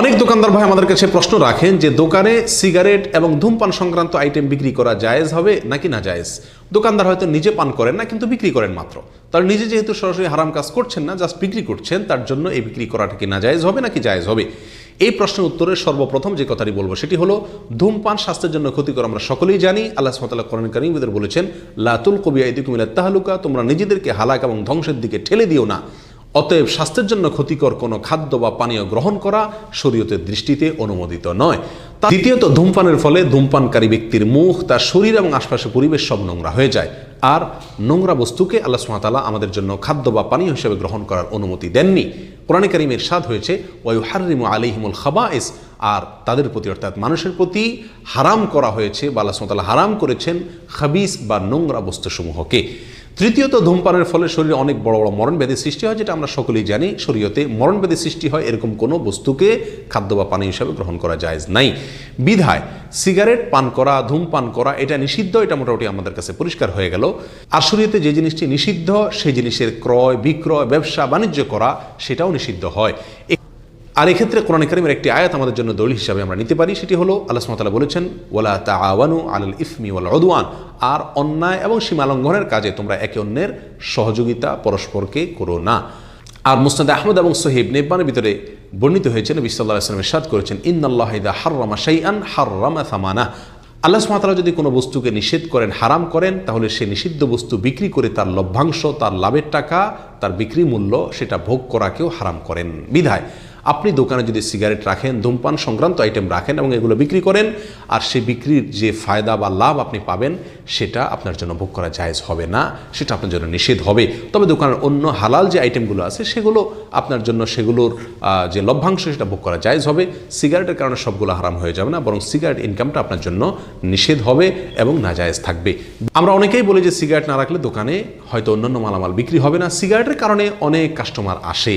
অনেক দোকানদার ভাই আমাদের কাছে প্রশ্ন রাখেন যে দোকানে সিগারেট এবং ধূমপান সংক্রান্ত আইটেম বিক্রি করা জায়েজ হবে নাকি না জায়েজ? দোকানদার হয়তো নিজে পান করেন না, কিন্তু বিক্রি করেন মাত্র। তার নিজে যেহেতু সরাসরি হারাম কাজ করছেন না জাস্ট বিক্রি করছেন, তার জন্য এই বিক্রি করাটা কি না জায়েজ হবে নাকি জায়েজ হবে? এই প্রশ্নের উত্তরে সর্বপ্রথম যে কথাটি বলব সেটি হলো, ধূমপান স্বাস্থ্যের জন্য ক্ষতিকর আমরা সকলেই জানি। আল্লাহ সুমতাল্লাহ করণ করিমদের বলেছেন লাতুল কবিয়া ইদিকুমিল্লা তাহলুকা তোমরা নিজেদেরকে হালাক এবং ধ্বংসের দিকে ঠেলে দিও না। অতএব স্বাস্থ্যের জন্য ক্ষতিকর কোনো খাদ্য বা পানীয় গ্রহণ করা শরীয়তের দৃষ্টিতে অনুমোদিত নয়। দ্বিতীয়ত, ধূমপানের ফলে ধূমপানকারী ব্যক্তির মুখ, তার শরীর এবং আশপাশের পরিবেশ সব নোংরা হয়ে যায়। আর নোংরা বস্তুকে আল্লাহ সুমাতালা আমাদের জন্য খাদ্য বা পানীয় হিসেবে গ্রহণ করার অনুমতি দেননি। কোরআন কারিমের স্বাদ হয়েছে ওয়ু হারিমু আলিহিমুল খাবাইস আর তাদের প্রতি, অর্থাৎ মানুষের প্রতি হারাম করা হয়েছে বা আল্লাহ সুমাতালা হারাম করেছেন খাবিস বা নোংরা বস্তুসমূহকে। তৃতীয়ত, ধূমপানের ফলে শরীরে অনেক বড় বড় মরণব্যাধি সৃষ্টি হয়, যেটা আমরা সকলেই জানি। শরীয়তে মরণব্যাধি সৃষ্টি হয় এরকম কোনো বস্তুকে খাদ্য বা পানি হিসাবে গ্রহণ করা যায় নাই। বিধায়, সিগারেট পান করা, ধূমপান করা, এটা নিষিদ্ধ, এটা মোটামুটি আমাদের কাছে পরিষ্কার হয়ে গেল। আর শরীয়তে যে জিনিসটি নিষিদ্ধ, সেই জিনিসের ক্রয়, বিক্রয়, ব্যবসা, বাণিজ্য করা, সেটাও নিষিদ্ধ হয়। আর এক্ষেত্রে কোরআন কারিমের একটি আয়াত আমাদের জন্য দলিল হিসাবে আমরা নিতে পারি, সেটি হলো আল্লাহ সুমতাল্লাহ বলেছেন ওলা তাআওয়ানু আলাল ইফমি ওয়াল উদওয়ান আর অন্যায় এবং সীমালঙ্ঘনের কাজে তোমরা একে অন্যের সহযোগিতা পরস্পরকে করো না। আর মুস্তাদ আহমদ এবং সহিব নেব্বানের ভিতরে বর্ণিত হয়েছে, নবী সাল্লাহ আসলামের সাদ করেছেন, ইন্নাল্লাহ ইদা হাররামা শাইআন হাররামা থামানা আল্লাহ সুমাতালা যদি কোনো বস্তুকে নিষেধ করেন, হারাম করেন, তাহলে সে নিষিদ্ধ বস্তু বিক্রি করে তার লভ্যাংশ, তার লাভের টাকা, তার বিক্রি মূল্য সেটা ভোগ করাকেও হারাম করেন। বিধায় আপনি দোকানে যদি সিগারেট রাখেন, ধূমপান সংক্রান্ত আইটেম রাখেন এবং এগুলো বিক্রি করেন, আর সেই বিক্রির যে ফায়দা বা লাভ আপনি পাবেন, সেটা আপনার জন্য ভোগ করা জায়েজ হবে না, সেটা আপনার জন্য নিষেধ হবে। তবে দোকানের অন্য হালাল যে আইটেমগুলো আছে, সেগুলো আপনার জন্য সেগুলোর যে লভ্যাংশ, সেটা ভোগ করা জায়েজ হবে। সিগারেটের কারণে সবগুলো হারাম হয়ে যাবে না, বরং সিগারেট ইনকামটা আপনার জন্য নিষেধ হবে এবং নাজায়েজ থাকবে। আমরা অনেকেই বলি যে সিগারেট না রাখলে দোকানে হয়তো অন্যান্য মালামাল বিক্রি হবে না। সিগারেটের কারণে অনেক কাস্টমার আসে।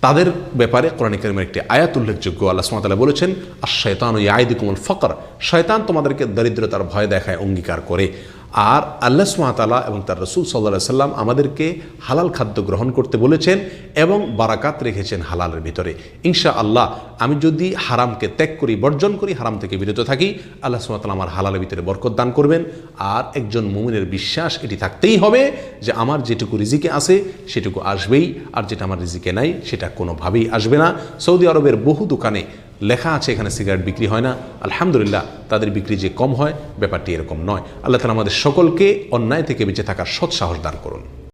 তাদের ব্যাপারে কোরআন কারিমের একটি আয়াত উল্লেখযোগ্য। আল্লাহ সুমাতালা বলেছেন আর শয়তান ও ইয়াইদিকুমুল ফকর। শয়তান তোমাদেরকে দরিদ্রতার ভয় দেখায়, অঙ্গীকার করে। আর আল্লাহ সুমাতালা এবং তার রসুল সাল্লাহ সাল্লাম আমাদেরকে হালাল খাদ্য গ্রহণ করতে বলেছেন এবং বারাকাত রেখেছেন হালালের ভিতরে। ইনশা আল্লাহ আমি যদি হারামকে ত্যাগ করি, বর্জন করি, হারাম থেকে বিরত থাকি, আল্লাহ সুমাতালা আমার হালালের ভিতরে বরকত দান করবেন। আর একজন মুমিনের বিশ্বাস এটি থাকতেই হবে যে আমার যেটুকু রিজিকে আছে সেটুকু আসবেই, আর যেটা আমার রিজিকে নাই সেটা কোনোভাবেই আসবে না। সৌদি আরবের বহু দোকানে লেখা আছে, এখানে সিগারেট বিক্রি হয় না। আলহামদুলিল্লাহ, তাদের বিক্রি যে কম হয়, ব্যাপারটি এরকম নয়। আল্লাহ তালা আমাদের সকলকে অন্যায় থেকে বেঁচে থাকার সৎ সাহস দান করুন।